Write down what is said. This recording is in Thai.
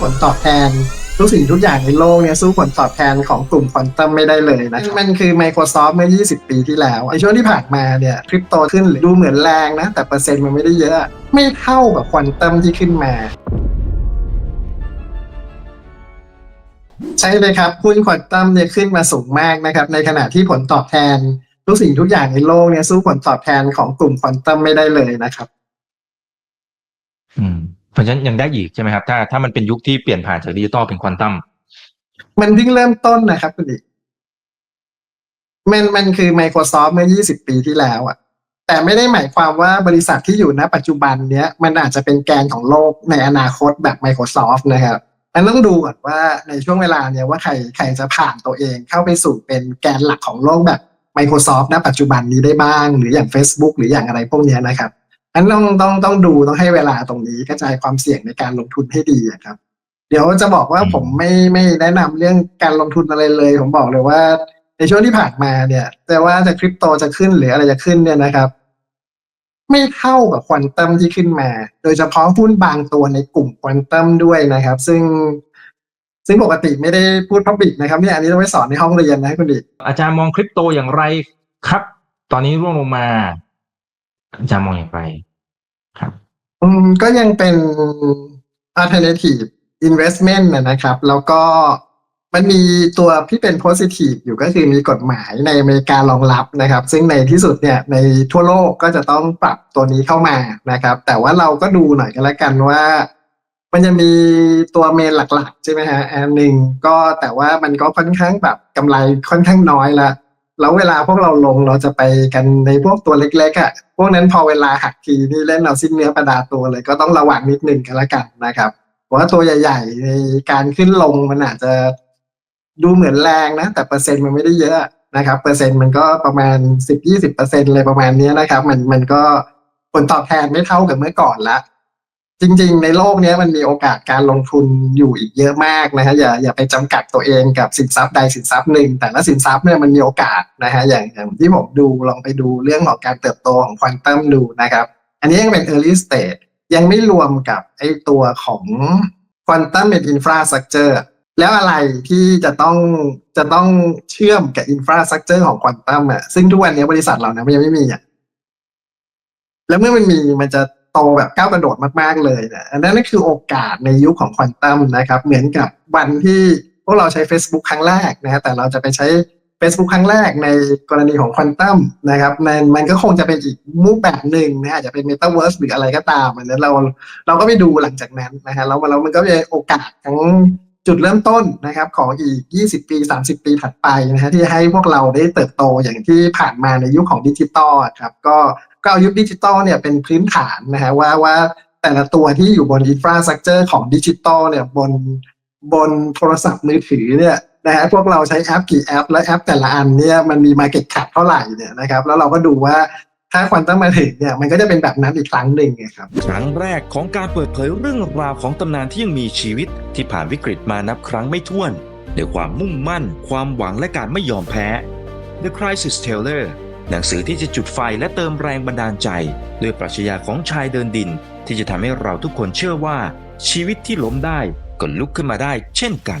ผลตอบแทนทุกสิ่งทุกอย่างในโลกเนี่ยสู้ผลตอบแทนของกลุ่มควอนตัมไม่ได้เลยนะมันคือ Microsoft เมื่อ 20 ปีที่แล้วในช่วงที่ผ่านมาเนี่ยคริปโตขึ้นดูเหมือนแรงนะ แต่เปอร์เซ็นต์มันไม่ได้เยอะ ไม่เท่ากับควอนตัมที่ขึ้นมา ใช่เลยครับหุ้นควอนตัมเนี่ยขึ้นมาสูงมากนะครับในขณะที่ผลตอบแทน ทุกสิ่งทุกอย่างในโลกเนี่ยสู้ผลตอบแทนของกลุ่มควอนตัมไม่ได้เลยนะครับ อืม เพราะฉะนั้นยังได้อีกใช่ไหมครับถ้าถ้ามันเป็นยุคที่เปลี่ยนผ่านจากดิจิตอลเป็นควอนตัมมันเพิ่งเริ่มต้นนะครับคุณดิมันมันคือ Microsoft เมื่อ 20 ปีที่แล้วอะแต่ไม่ได้หมายความว่าบริษัทที่อยู่ณปัจจุบันเนี้ยมันอาจจะเป็นแกนของโลกในอนาคตแบบ Microsoft นะครับอันต้องดูก่อนว่าในช่วงเวลาเนี้ยว่าใครใครจะผ่านตัวเองเข้าไปสู่เป็นแกนหลักของโลกแบบ Microsoft ณ ปัจจุบันนี้ได้บ้าง หรืออย่าง Facebook หรืออย่างอะไรพวกเนี้ยนะครับ อันต้องต้องต้องดูต้องให้เวลาตรงนี้กระจายความเสี่ยงในการลงทุนให้ดีอะครับ เดี๋ยวจะบอกว่าผมไม่ไม่แนะนำเรื่องการลงทุนอะไรเลย ผมบอกเลยว่า ในช่วงที่ผ่านมาเนี่ย แต่ว่าจะคริปโตจะขึ้นหรืออะไรจะขึ้นเนี่ยนะครับ ไม่เท่ากับควอนตัมที่ขึ้นมา โดยเฉพาะหุ้นบางตัวในกลุ่มควอนตัมด้วยนะครับ ซึ่งซึ่งปกติไม่ได้พูดพับบิกนะครับเนี่ยอันนี้ต้องไปสอนในห้องเรียนนะคุณดิอาจารย์มองคริปโตอย่างไรครับ ตอนนี้ร่วงลงมา อาจารย์มองอย่างไรครับ อืมก็ยังเป็น alternative investment นะครับ แล้วก็มันมีตัวที่เป็น positive อยู่ก็คือมีกฎหมายในอเมริการองรับนะครับ ซึ่งในที่สุดเนี่ยในทั่วโลกก็จะต้องปรับตัวนี้เข้ามานะครับ แต่ว่าเราก็ดูหน่อยกันล้วกันว่า มันจะมีตัวเมนหลักๆ ใช่ไหมฮะอันหนึ่งก็แต่ว่ามันก็ค่อนข้างแบบกำไรค่อนข้างน้อยละ แล้วเวลาพวกเราลงเราจะไปกันในพวกตัวเล็กๆอะ่ะพวกนั้นพอเวลาหักทีนี่เล่นเอาสิ้นเนื้อประดาตัวเลย ก็ต้องระวังนิดนึงกันละกันนะครับเพราะว่าตัวใหญ่ๆในการขึ้นลงมันอาจจะดูเหมือนแรงนะ แต่เปอร์เซ็นต์มันไม่ได้เยอะนะครับ เปอร์เซ็นต์มันก็ประมาณสิบยี่สิบเปอร์เซ็นต์เลยประมาณนี้นะครับ มันมันก็ผลตอบแทนไม่เท่ากับเมื่อก่อนละ จริงๆ ในโลกนี้มันมีโอกาสการลงทุนอยู่อีกเยอะมากนะฮะอย่าอย่าไปจำกัดตัวเองกับสินทรัพย์ใดสินทรัพย์หนึ่ง แต่ละสินทรัพย์เนี่ยมันมีโอกาสนะฮะอย่างอย่างที่ผมดูลองไปดูเรื่องของการเติบโตของควอนตัมดูนะครับ อันนี้ยังเป็น early stage ยังไม่รวมกับไอ้ตัวของ quantum เป็น infrastructure แล้วอะไรที่จะต้องจะต้องเชื่อมกับ infrastructure ของ quantum อะซึ่งทุกวันนี้บริษัทเรานะมันยังไม่มีอะแล้วเมื่อมันมีมันจะ โตแบบก้าวกระโดดมากๆเลยนะอันนั้นนั่นคือโอกาสในยุคของควอนตัมนะครับ เหมือนกับวันที่พวกเราใช้ Facebook ครั้งแรกนะฮะแต่เราจะไปใช้ Facebook ครั้งแรกในกรณีของควอนตัมนะครับมันมันก็คงจะเป็นอีกมูปแบบหนึ่งนะอาจจะเป็นเมตาเวิร์สหรืออะไรก็ตามอันนั้นเราเราก็ไปดูหลังจากนั้นนะฮะแล้วแล้วมันก็เป็นโอกาสทั้ง จุดเริ่มต้นนะครับของอีก 20 ปี 30 ปีถัดไปนะฮะที่ให้พวกเราได้เติบโตอย่างที่ผ่านมาในยุคของดิจิตอลครับก็ก็เอายุคดิจิตอลเนี่ยเป็นพื้นฐานนะฮะว่าว่าแต่ละตัวที่อยู่บนอินฟราสตรักเจอร์ของดิจิตอลเนี่ยบนบนโทรศัพท์มือถือเนี่ยนะฮะพวกเราใช้แอปกี่แอป และแอปแต่ละอันเนี่ยมันมี Market Cap เท่าไหร่เนี่ยนะครับแล้วเราก็ดูว่า ถ้าควอนตัมมาถึงเนี่ยมันก็จะเป็นแบบนั้นอีกครั้งหนึ่งไงครับครั้งแรกของการเปิดเผยเรื่องราวของตำนานที่ยังมีชีวิตที่ผ่านวิกฤตมานับครั้งไม่ถ้วนด้วยความมุ่งมั่น ความหวังและการไม่ยอมแพ้ The Crisis Teller หนังสือที่จะจุดไฟและเติมแรงบันดาลใจ ด้วยปรัชญาของชายเดินดิน ที่จะทำให้เราทุกคนเชื่อว่าชีวิตที่ล้มได้ก็ลุกขึ้นมาได้เช่นกัน